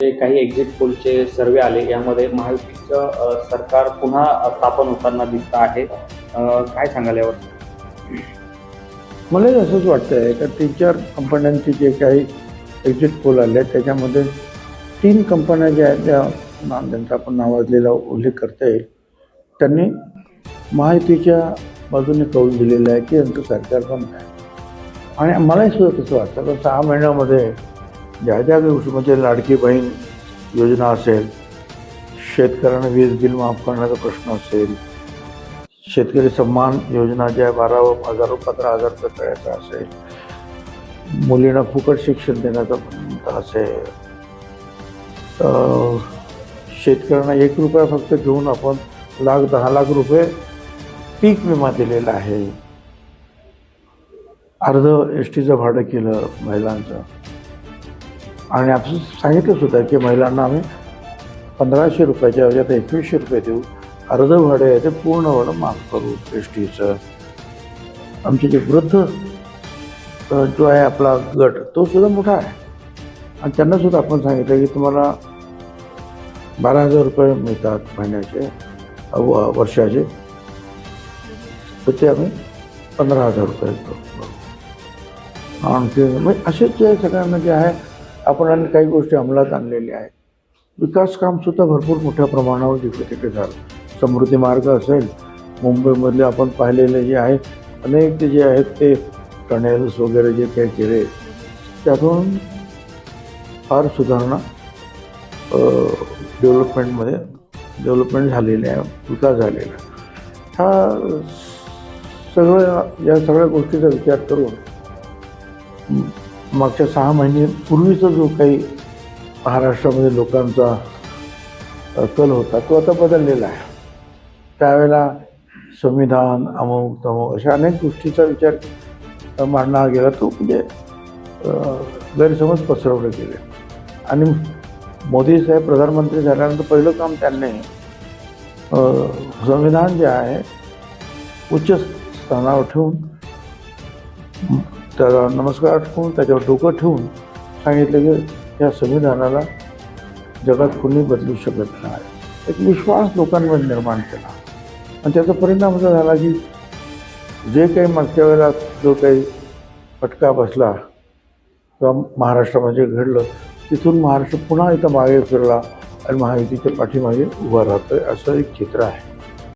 जे काही एक्झिट पोलचे सर्वे आले यामध्ये महायुतीचं सरकार पुन्हा स्थापन होताना दिसत आहे. काय सांगाल यावर? मला असंच वाटतंय का तीन चार कंपन्यांचे जे काही एक्झिट पोल आले आहेत त्याच्यामध्ये तीन कंपन्या ज्या आहेत त्या ज्यांचा आपण नावाजलेला उल्लेख करता येईल त्यांनी महायुतीच्या बाजूने कौल दिलेला आहे की यांचं सरकार पण आहे. आणि मलाही सुद्धा तसं वाटतं तर सहा महिन्यामध्ये ज्या ज्या गोष्टी म्हणजे लाडकी बहीण योजना असेल शेतकऱ्यांना वीज बिल माफ करण्याचा प्रश्न असेल शेतकरी सन्मान योजना ज्या बारा हजार पंधरा हजार रुपये करायचा असेल मुलींना फुकट शिक्षण देण्याचा असेल शेतकऱ्यांना एक रुपया फक्त घेऊन आपण लाख दहा लाख रुपये पीक विमा दिलेला आहे. अर्ध एस टीचं भाडं केलं महिलांचं. आणि आपण सांगितलं सुद्धा की महिलांना आम्ही पंधराशे रुपयाच्या ऐवजी आता एकवीसशे रुपये देऊ अर्ध भाडे आहे ते पूर्ण भाडं माफ करू एस टीचं आमचे जे वृद्ध जो आहे आपला गट तो सुद्धा मोठा आहे. आणि त्यांना सुद्धा आपण सांगितलं की तुम्हाला बारा हजार रुपये मिळतात महिन्याचे वर्षाचे. तर ते आम्ही पंधरा हजार रुपये आणखी म्हणजे असेच जे सगळ्यांना जे आहे आपण आणि काही गोष्टी अंमलात आणलेल्या आहेत. विकास कामसुद्धा भरपूर मोठ्या प्रमाणावर जिकडे तिकडे झालं. समृद्धी मार्ग असेल मुंबईमधले आपण पाहिलेले जे आहे अनेक ते जे आहेत ते टनेल्स वगैरे जे काही केले त्यातून फार सुधारणा डेव्हलपमेंटमध्ये डेव्हलपमेंट झालेली आहे विकास झालेला. हा सगळं या सगळ्या गोष्टीचा विचार करून मागच्या सहा महिने पूर्वीचा जो काही महाराष्ट्रामध्ये लोकांचा कल होता तो आता बदललेला आहे. त्यावेळेला संविधान अमुक तमुक अशा अनेक गोष्टीचा विचार मांडला गेला. तो म्हणजे गैरसमज पसरवले गेले. आणि मोदी साहेब प्रधानमंत्री झाल्यानंतर पहिलं काम त्यांनी संविधान जे आहे उच्च स्थानावर ठेवून त्याला नमस्कार आठवून त्याच्यावर डोकं ठेवून सांगितलं की या संविधानाला जगात कोणी बदलू शकत नाही. एक विश्वास लोकांमध्ये निर्माण केला. आणि त्याचा परिणाम असा झाला की जे काही मागच्या वेळेला जो काही फटका बसला किंवा महाराष्ट्रामध्ये म्हणजे घडलं तिथून महाराष्ट्र पुन्हा इथं मागे फिरला आणि महायुतीच्या पाठीमागे उभा राहतोय असं एक चित्र आहे.